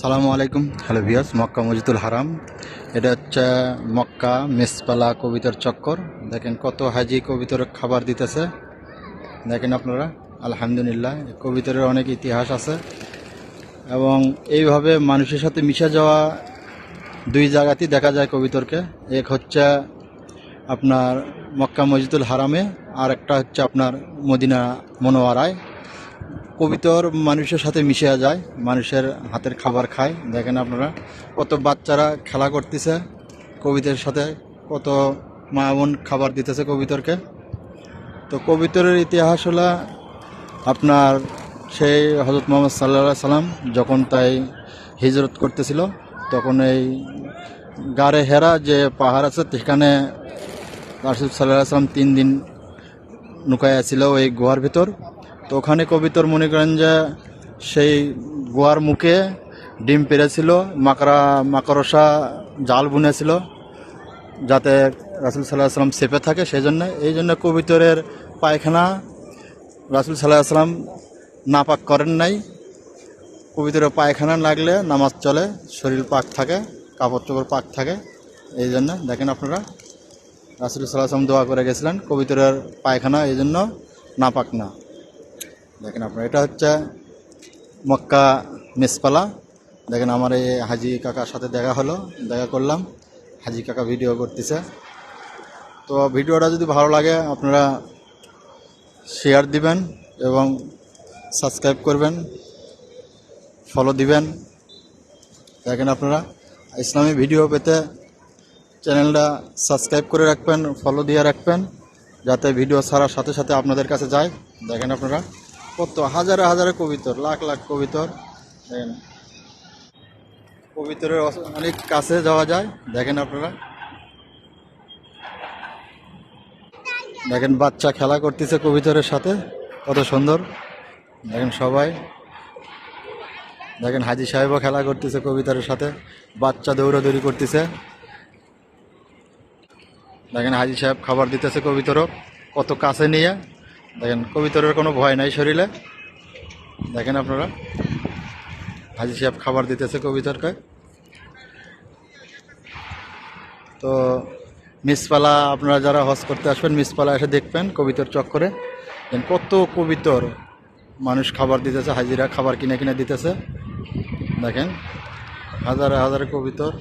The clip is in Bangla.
সালামু আলাইকুম। হ্যালো ভিয়াস মক্কা মজিদুল হারাম। এটা হচ্ছে মক্কা মেসপালা কবিতার চক্কর। দেখেন কত হাজি কবিতর খাবার দিতেছে। দেখেন আপনারা, আলহামদুলিল্লাহ কবিতরের অনেক ইতিহাস আছে। এবং এইভাবে মানুষের সাথে মিশে যাওয়া দুই জায়গাতেই দেখা যায় কবিতরকে। এক হচ্ছে আপনার মক্কা মসজিদুল হারামে, আর একটা হচ্ছে আপনার মদিনা মনোয়ারায়। কবিতর মানুষের সাথে মিশে যায়, মানুষের হাতের খাবার খায়। দেখেন আপনারা কত বাচ্চারা খেলা করতেছে কবিতার সাথে কত মা বোন খাবার দিতেছে কবিতরকে। তো কবিতরের ইতিহাস হলো আপনার সেই হজরত মোহাম্মদ সাল্লা সাল্লাম যখন তাই হিজরত করতেছিল, তখন এই গাড়ে হেরা যে পাহাড় আছে, সেখানে রাসুল সাল্লাহ সাল্লাম তিন দিন নুকায় ছিল ওই গুহার ভিতর। তো ওখানে কবিতর মনে করেন যে সেই গোয়ার মুখে ডিম পেরেছিল, মাকড়া, মাকড়সা, জাল বুনেছিল, যাতে রাসুল সাল্লাহ আসলাম সেপে থাকে সেই জন্য এই জন্য কবিতরের পায়খানা রাসুল সাল্লাহ সাল্লাম নাপাক করেন নাই। কবিতরের পায়খানা লাগলে নামাজ চলে, শরীর পাক থাকে কাপড় চোপড় পাক থাকে, এই জন্য। দেখেন আপনারা, রাসুল সাল্লাহ সাল্লাম দোয়া করে গেছিলেন কবিতরের পায়খানা এই জন্য নাপাক না। দেখেন আপনার, এটা হচ্ছে মক্কা মেসপালা। দেখেন আমার এই হাজি কাকার সাথে দেখা হলো, দেখা করলাম। হাজি কাকা ভিডিও করতেছে। তো ভিডিওটা যদি ভালো লাগে, আপনারা শেয়ার দিবেন এবং সাবস্ক্রাইব করবেন ফলো দিবেন। দেখেন আপনারা, ইসলামী ভিডিও পেতে চ্যানেলটা সাবস্ক্রাইব করে রাখবেন ফলো দিয়ে রাখবেন, যাতে ভিডিও ছাড়ার সাথে সাথে আপনাদের কাছে যায়। দেখেন আপনারা। কত? হাজারে হাজারে কবিতর, লাখ লাখ কবিতর। দেখেন, কবিতরের অনেক কাছে যাওয়া যায়। দেখেন আপনারা। দেখেন, বাচ্চা খেলা করতেছে কবিতরের সাথে। কত সুন্দর। দেখেন সবাই। দেখেন, হাজি সাহেবও খেলা করতেছে কবিতরের সাথে। বাচ্চা দৌড়াদৌড়ি করতেছে। দেখেন, হাজি সাহেব খাবার দিতেছে কবিতরও। কত কাছে নিয়ে। দেখেন, কবিতরের কোনো ভয় নাই শরীরে। দেখেন আপনারা। হাজি সাহেব খাবার দিতেছে কবিতরকে। তো মিসপালা, আপনারা যারা হজ করতে আসবেন, মিসপালা এসে দেখবেন কবিতর চক্করে। দেখেন, কত কবিতর মানুষ খাবার দিতেছে, হাজিরা খাবার কিনে কিনে দিতেছে। দেখেন, হাজারে হাজারে কবিতর।